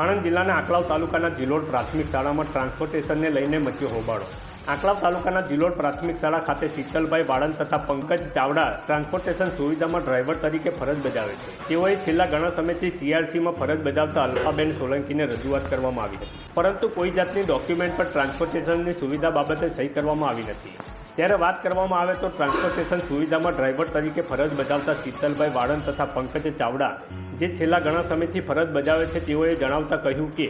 આણંદ જિલ્લાના આકલાવ તાલુકાના જિલોડ પ્રાથમિક શાળામાં ટ્રાન્સપોર્ટેશનને લઈને મચ્યો હોબાળો. આકલાવ તાલુકાના જિલોડ પ્રાથમિક શાળા ખાતે શીતલભાઈ વાળંદ તથા પંકજ ચાવડા ટ્રાન્સપોર્ટેશન સુવિધામાં ડ્રાઈવર તરીકે ફરજ બજાવે છે. તેઓએ છેલ્લા ઘણા સમયથી સીઆરસીમાં ફરજ બજાવતા અલ્પાબેન સોલંકીને રજૂઆત કરવામાં આવી હતી. પરંતુ કોઈ જાતની ડોક્યુમેન્ટ પર ટ્રાન્સપોર્ટેશનની સુવિધા બાબતે સહી કરવામાં આવી નથી. ત્યારે વાત કરવામાં આવે તો ટ્રાન્સપોર્ટેશન સુવિધામાં ડ્રાઈવર તરીકે ફરજ બજાવતા શીતલભાઈ વાળંદ તથા પંકજ ચાવડા, જે છેલ્લા ઘણા સમયથી ફરજ બજાવે છે, તેઓએ જણાવતા કહ્યું કે,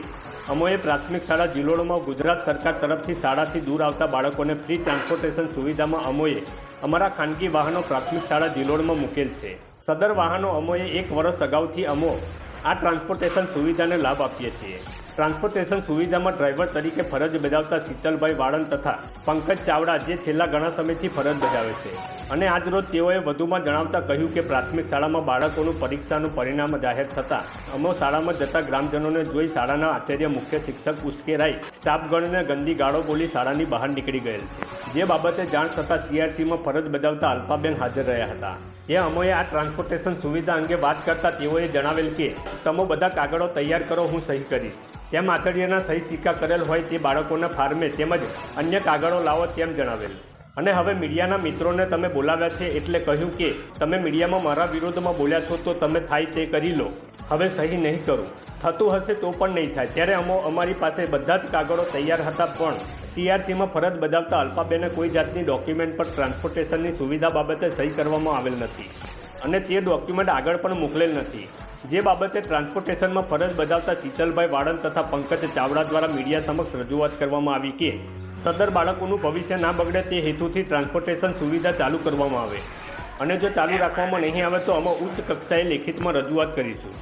અમોએ પ્રાથમિક શાળા જિલ્લોમાં ગુજરાત સરકાર તરફથી શાળાથી દૂર આવતા બાળકોને ફ્રી ટ્રાન્સપોર્ટેશન સુવિધામાં અમોએ અમારા ખાનગી વાહનો પ્રાથમિક શાળા જિલ્લોડમાં મૂકેલ છે. સદર વાહનો અમોએ એક વર્ષ અગાઉથી અમો આ ટ્રાન્સપોર્ટેશન સુવિધાને લાભ આપીએ છીએ. ટ્રાન્સપોર્ટેશન સુવિધામાં ડ્રાઈવર તરીકે ફરજ બજાવતા શીતલભાઈ વાળંદ તથા પંકજ ચાવડા જે છેલ્લા ઘણા સમયથી ફરજ બજાવે છે. અને આજરોજ તેઓએ વધુમાં જણાવતા કહ્યું કે પ્રાથમિક શાળામાં બાળકોનું પરીક્ષાનું પરિણામ જાહેર થતાં અમો શાળામાં જતા ગ્રામજનોને જોઈ શાળાના આચાર્ય મુખ્ય શિક્ષક ઉશ્કેરાઈ સ્ટાફગણને ગંદી ગાળો બોલી શાળાની બહાર નીકળી ગયેલ છે. જે બાબતે જાણ થતાં સીઆરસીમાં ફરજ બજાવતા અલ્પાબેન હાજર રહ્યા હતા. જે અમોએ આ ટ્રાન્સપોર્ટેશન સુવિધા અંગે વાત કરતા તેઓએ જણાવેલ કે, તમે બધા કાગળો તૈયાર કરો, હું સહી કરીશ. તેમ આચાર્યના સહી સિક્કા કરેલ હોય તે બાળકોના ફાર્મે તેમજ અન્ય કાગળો લાવો તેમ જણાવેલ. અને હવે મીડિયાના મિત્રોને તમે બોલાવ્યા છે એટલે કહ્યું કે, તમે મીડિયામાં મારા વિરોધમાં બોલ્યા છો તો તમે થાય તે કરી લો. હવે સહી નહીં કરું. થતું હશે તો પણ નહીં થાય. ત્યારે અમો અમારી પાસે બધા જ કાગળો તૈયાર હતા પણ સીઆરસીમાં ફરજ બજાવતા અલ્પાબેને કોઈ જાતની ડોક્યુમેન્ટ પર ટ્રાન્સપોર્ટેશનની સુવિધા બાબતે સહી કરવામાં આવેલ નથી અને તે ડોક્યુમેન્ટ આગળ પણ મોકલેલ નથી. જે બાબતે ટ્રાન્સપોર્ટેશનમાં ફરજ બજાવતા શીતલભાઈ વાળંદ તથા પંકજ ચાવડા દ્વારા મીડિયા સમક્ષ રજૂઆત કરવામાં આવી કે, સદર બાળકોનું ભવિષ્ય ના બગડે તે હેતુથી ટ્રાન્સપોર્ટેશન સુવિધા ચાલુ કરવામાં આવે. અને જો ચાલુ રાખવામાં નહીં આવે તો અમે ઉચ્ચ કક્ષાએ લેખિતમાં રજૂઆત કરીશું.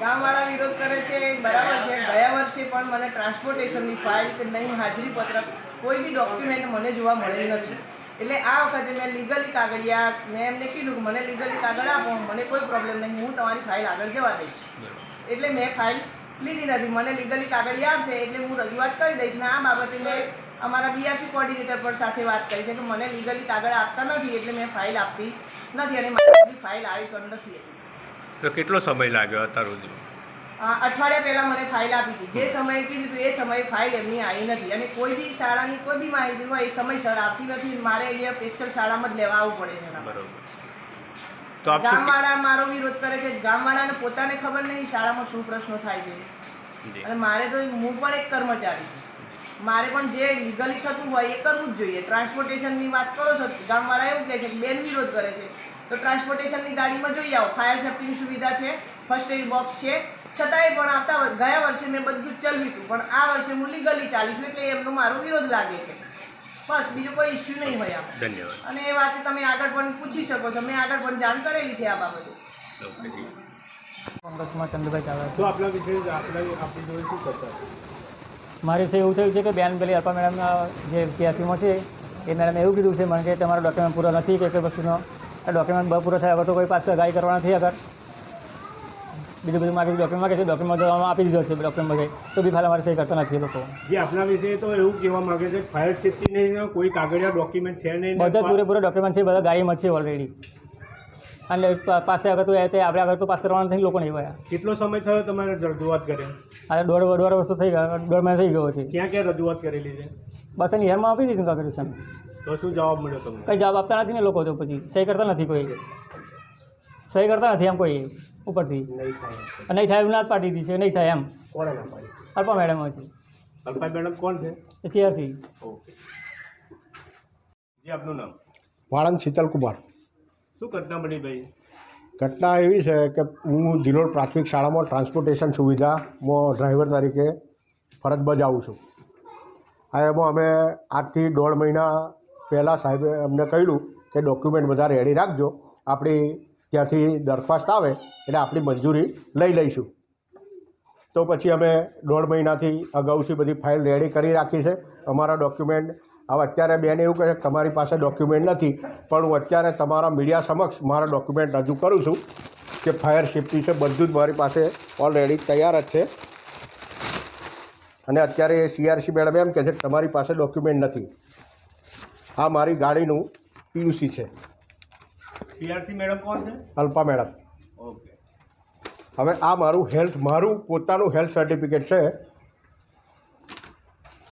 ગામવાળા વિરોધ કરે છે. બરાબર છે. ગયા વર્ષે પણ મને ટ્રાન્સપોર્ટેશનની ફાઇલ કે નહીં હાજરી પત્રક કોઈ બી ડોક્યુમેન્ટ મને જોવા મળેલ નથી. એટલે આ વખતે મેં લીગલી કાગળિયા મેં એમને કીધું કે મને લીગલી કાગળ આપો મને કોઈ પ્રોબ્લેમ નહીં હું તમારી ફાઇલ આગળ જવા દઈશ. એટલે મેં ફાઇલ લીધી નથી. મને લીગલી કાગળિયા આપશે એટલે હું રજૂઆત કરી દઈશ. ને આ બાબતે મેં અમારા બીઆરસી કોર્ડિનેટર પર સાથે વાત કરી છે કે મને લીગલી કાગળ આપતા નથી એટલે મેં ફાઇલ આપતી નથી અને મારી ફાઇલ આવી પણ નથી. તો કેટલો સમય લાગ્યો અત્યાર સુધી? અઠવાડિયા પહેલાં મને ફાઇલ આપી હતી. જે સમયે કીધું એ સમયે ફાઇલ એમની આવી નથી. અને કોઈ બી શાળાની કોઈ બી માહિતી હોય એ સમયસર આપતી નથી. મારે અહીંયા સ્પેશિયલ શાળામાં જ લેવા આવવું પડે છે બરોબર. તો ગામવાળા મારો વિરોધ કરે છે. ગામવાળાને પોતાને ખબર નહીં શાળામાં શું પ્રશ્નો થાય છે. અને મારે તો હું પણ એક કર્મચારી છું. મારે પણ જે લીગલી થતું હોય એ કરવું જ જોઈએ. ટ્રાન્સપોર્ટેશનની વાત કરો છો ગામવાળા એવું કહે છે કે બેન વિરોધ કરે છે. તો ટ્રાન્સપોર્ટેશનની ગાડીમાં જોઈ આવો ફાયર સેફ્ટીની સુવિધા છે ફર્સ્ટ એડ બોક્સ છે. છતાંય પણ આવતા ગયા વર્ષે મેં બધું જ ચલવ્યું હતું પણ આ વર્ષે હું લીગલી ચાલીશું એટલે એમનો મારો વિરોધ લાગે છે. બસ બીજો કોઈ ઇસ્યુ નહીં હોય આમ. ધન્યવાદ. અને એ વાત તમે આગળ પણ પૂછી શકો છો મેં આગળ પણ જાણ કરેલી છે આ બાબતે. કોંગ્રેસમાં ચંદ્રભાઈ ચાવડા તો આપણા વિશે આપણે આપણી જોડે શું કરતા મારે છે એવું થયું છે કે બેન પેલી અલ્પા મેડમના જે સીઆરસીમાં છે એ મેડમે એવું કીધું છે મને કે તમારો ડોક્યુમેન્ટ પૂરો નથી કે કોઈ વસ્તુનો. ડોક્યુમેન્ટ બહુ પૂરો થાય હવે તો કોઈ પાસે ગાઈ કરવાના નથી અગર બીજું બધું મારે ડોક્યુમેન્ટ માગે છે ડોક્યુમેન્ટ આપી દીધો છે ડોક્યુમેન્ટ બધે તો બી ફાલ અમારે સહી કરતા નથી લોકો. જે આપણા વિશે તો એવું કહેવા માગે છે ફાયર સેફ્ટી નહીં કોઈ કાગળિયા ડોક્યુમેન્ટ છે નહીં બધા પૂરેપૂરા ડોક્યુમેન્ટ છે બધા ગાડીમાં છે ઓલરેડી અને પાસ થયા વખત એ તે આપણે આગળ તો પાસ કરવાના નથી લોકો નહીં ભાઈ કેટલો સમય થયો તમારે રજૂઆત કરી? આ દોઢ દોઢ વર્ષો થઈ ગયા દોઢ મહિના થઈ ગયો છે ક્યાં ક્યાં રજૂઆત કરેલી છે? બસ એની હેરમાં આપી દીધું કર્યું છે તો શું જવાબ મળ્યો તમને? કંઈ જવાબ આપતા નથી ને લોકો તો પછી. સહી કરતા નથી કોઈ. સહી કરતા નથી એમ કોઈ ઉપરથી. નહીં થાય. એમ એવું ના જ પાડી દીધી છે નહીં થાય એમ. અલ્પા મેડમ છે. અલ્પા મેડમ કોણ છે? એ સીઆરસી ઓકે. જી આપનું નામ? વાળંદ શીતલકુમાર. ઘટના ઘટના એવી છે કે હું જિલ્લો પ્રાથમિક શાળામાં ટ્રાન્સપોર્ટેશન સુવિધામાં ડ્રાઈવર તરીકે ફરજ બજાવું છું. આ એમાં અમે આજથી દોઢ મહિના પહેલાં સાહેબે અમને કહ્યું કે ડોક્યુમેન્ટ બધા રેડી રાખજો. આપણી ત્યાંથી દરખાસ્ત આવે એટલે આપણી મંજૂરી લઈ લઈશું. તો પછી અમે દોઢ મહિનાથી અગાઉથી બધી ફાઇલ રેડી કરી રાખી છે. અમારા ડોક્યુમેન્ટ હવે અત્યારે બેન એવું કહે કે તમારી પાસે ડોક્યુમેન્ટ નથી પણ હું અત્યારે તમારા મીડિયા સમક્ષ મારા ડોક્યુમેન્ટ રજૂ કરું છું કે ફાયર સેફ્ટી છે બધું જ મારી પાસે ઓલરેડી તૈયાર જ છે. અને અત્યારે સીઆરસી મેડમ એમ કહે છે કે તમારી પાસે ડોક્યુમેન્ટ નથી. આ મારી ગાડીનું પીયુસી છે. સીઆરસી મેડમ કોણ છે? અલ્પા મેડમ ઓકે હવે આ મારું હેલ્થ મારું પોતાનું હેલ્થ સર્ટિફિકેટ છે.